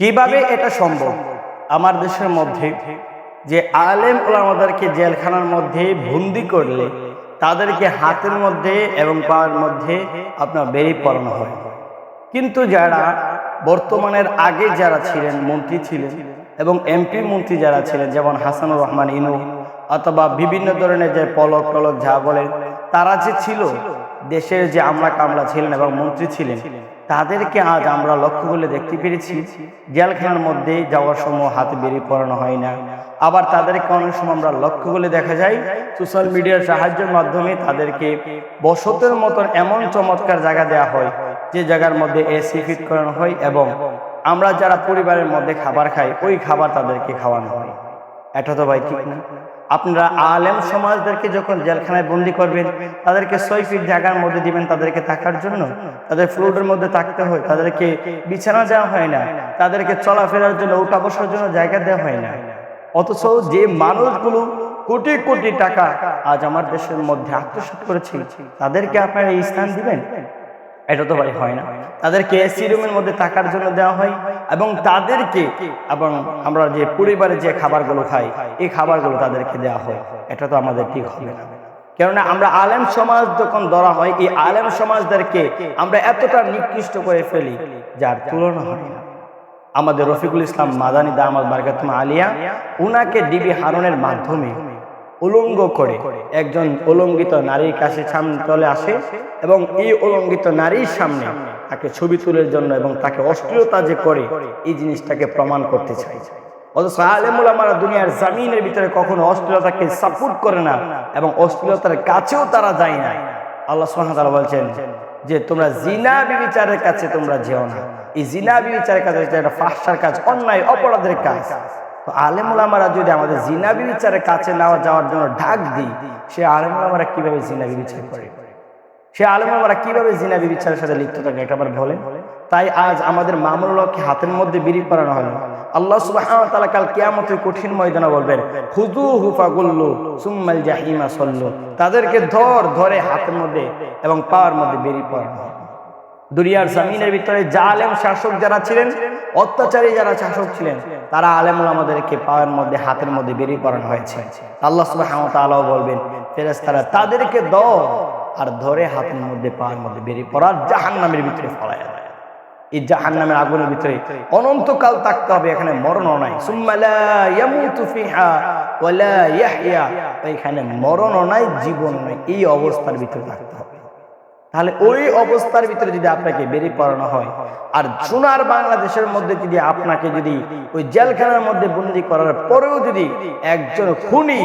কীভাবে এটা সম্ভব? আমার দেশের মধ্যে যে আলেম ওলামাদেরকে জেলখানার মধ্যে বন্দি করলে তাদেরকে হাতের মধ্যে এবং পায়ের মধ্যে আপনার বেরিয়ে পড়ানো হয়। কিন্তু যারা বর্তমানের আগে যারা ছিলেন, মন্ত্রী ছিলেন এবং এমপি মন্ত্রী যারা ছিলেন, যেমন হাসানুর রহমান, ইনু অথবা বিভিন্ন ধরনের যে পলক টলক যা বলেন, তারা যে ছিল, দেশের যে আমলা কামলা ছিলেন এবং মন্ত্রী ছিলেন তাদেরকে আজ আমরা লক্ষ্য করলে দেখতে পেরেছি, জেলখানার মধ্যে যাওয়ার সময় হাতে বেরিয়ে পড়ানো হয় না। আবার তাদেরকে অনেক সময় আমরা লক্ষ্য করলে দেখা যায় সোশ্যাল মিডিয়ার সাহায্যের মাধ্যমে তাদেরকে বসতের মতন এমন চমৎকার জায়গা দেওয়া হয়, যে জায়গার মধ্যে এসি ফিট করানো হয় এবং আমরা যারা পরিবারের মধ্যে খাবার খাই, ওই খাবার তাদেরকে খাওয়ানো হয়। এটা তো ভাই ঠিক না। আপনারা আলেম সমাজদেরকে যখন জেলখানায় বন্দি করবেন, তাদেরকে ছয় ফিট জায়গার মধ্যে দিবেন তাদেরকে থাকার জন্য। তাদের ফ্লোরের মধ্যে থাকতে হয়, তাদেরকে বিছানা দেওয়া হয় না। তাদেরকে চলাফেরার জন্য উঠা বসার জন্য জায়গা দেওয়া হয় না। অথচ যে মানুষগুলো কোটি কোটি টাকা আজ আমার দেশের মধ্যে আত্মসাৎ করেছে, তাদেরকে আপনারা এই স্থান দিবেন? এটা তো ভাই হয় না। তাদেরকে এসি রুমের মধ্যে থাকার জন্য দেওয়া হয় এবং তাদেরকে এবং আমরা যে পরিবারে যে খাবারগুলো খাই এই খাবারগুলো তাদেরকে দেওয়া হয়। এটা তো আমাদের ঠিক হবে না। কেননা আমরা আলেম সমাজ যখন ধরা হয় এই আলেম সমাজদেরকে আমরা এতটা নিকৃষ্ট করে ফেলি যার তুলনা হয় না। আমাদের রফিকুল ইসলাম মাদানী দামাদ বারকাতুম আলিয়া উনাকে ডিবি হারনের মাধ্যমে উলঙ্গ করে। একজন উলঙ্গিত নারীর কাছে সামনে চলে আসে এবং এই উলঙ্গিত নারীর সামনে তাকে ছবি তুলের জন্য এবং তাকে অশ্লীলতা যে করে, এই জিনিসটাকে প্রমাণ করতে চাই অথচ আলেমুল আমার দুনিয়ার জামিনের ভিতরে কখনো অশ্লীলতাকে সাপোর্ট করে না এবং অশ্লীলতার কাছেও তারা যায় না। আল্লাহ সোহান বলছেন যে, তোমরা জিনা বিবিচারের কাছে তোমরা যেও না। এই জিনা বিবিচারের কাছে একটা ফাঁসার কাজ, অন্যায়, অপরাধের কাজ। তো আলেমুল আমরা যদি আমাদের জিনা বিবিচারের কাছে নেওয়া যাওয়ার জন্য ডাক দিই, সে আলেমুল আমরা কীভাবে জিনা বিবিচার করে? সে আলেম আমরা কীভাবে জিনা বিবিচারের সাথে লিপ্ত থাকে, এটা আবার বলেন? তাই আজ আমাদের মামুলকে হাতের মধ্যে বিড়ি পড়ানো হলো। আল্লাহ সুবহানাহু ওয়া তাআলা কাল কিয়ামতের কঠিন ময়দানে বলবেন খুদু হুফা গুল্লু সুম্মাল জাহিমা সল্লু। তাদেরকে ধর ধরে হাতের মধ্যে এবং পাওয়ার মধ্যে বেরিয়ে পড়ানো দুনিয়ার জমিনের ভিতরে যা জালেম শাসক যারা ছিলেন, অত্যাচারী যারা শাসক ছিলেন, তারা আলেমুল আমাদেরকে পাওয়ার মধ্যে, হাতের মধ্যে বেরিয়ে পড়ানো হয়েছে। আল্লাহ তাআলাও বলবেন, ফেরেশতারা তাদেরকে ধর আর ধরে হাতের মধ্যে পাওয়ার মধ্যে বেরিয়ে পড়ার জাহান্নামের ভিতরে ফলায় এই জাহান নামের আগুনের ভিতরে অনন্তকাল থাকতে হবে, এখানে মরণও নাই। এখানে মরণও নাই জীবন নাই, এই অবস্থার ভিতরে থাকতে হবে। তাহলে ওই অবস্থার ভিতরে যদি আপনাকে বেরিয়ে পড়ানো হয়, আর সোনার বাংলাদেশের মধ্যে যদি আপনাকে যদি ওই জেলখানার মধ্যে বন্দি করার পরেও যদি একজন খুনি,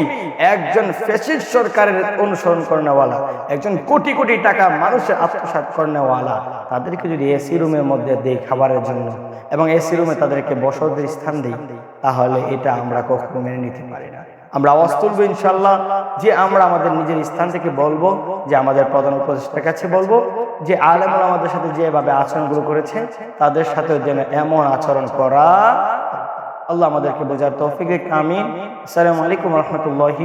একজন ফেসিড সরকারের অনুসরণ করেনেওয়ালা, একজন কোটি কোটি টাকা মানুষের আত্মসাৎ করেনেওয়ালা, তাদেরকে যদি এসি রুমের মধ্যে দেই খাবারের জন্য এবং এসি রুমে তাদেরকে বসতির স্থান দিই, তাহলে এটা আমরা কখনো মেনে নিতে পারি না। আমরা আওয়াজ তুলবো ইনশাল্লাহ যে আমরা আমাদের নিজের স্থান থেকে বলব, যে আমাদের প্রধান উপদেষ্টার কাছে বলব, যে আলেমুল আমাদের সাথে যেভাবে আচরণগুলো করেছে, তাদের সাথে যেন এমন আচরণ করা। আল্লাহ আমাদেরকে বোঝার তৌফিক আমিন। আসসালামু আলাইকুম রহমতুল্লাহি